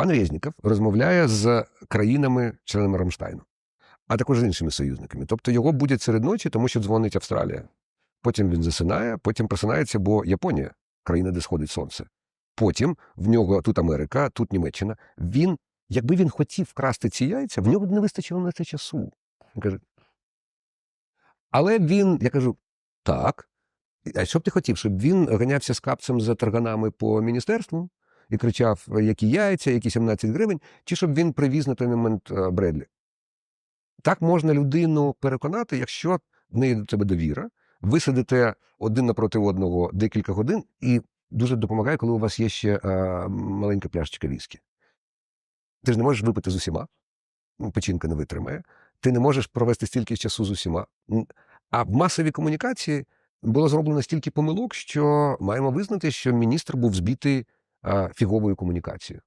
Пан Резніков розмовляє з країнами-членами Рамштайну, а також з іншими союзниками. Тобто його будять серед ночі, тому що дзвонить Австралія. Потім він засинає, потім просинається, бо Японія країна, де сходить сонце. Потім в нього тут Америка, тут Німеччина. Він, якби він хотів вкрасти ці яйця, в нього б не вистачило на це часу. Він каже. Але він, я кажу, так. А що б ти хотів, щоб він ганявся з капцем за тарганами по міністерству і кричав, які яйця, які 17 гривень, чи щоб він привіз на той момент е, Бредлі? Так можна людину переконати, якщо в неї до тебе довіра, ви сидите один напроти одного декілька годин, і дуже допомагає, коли у вас є ще е, маленька пляшечка віскі. Ти ж не можеш випити з усіма, ну, печінка не витримає. Ти не можеш провести стільки часу з усіма. А в масовій комунікації було зроблено стільки помилок, що маємо визнати, що міністр був збитий фіговою комунікацією.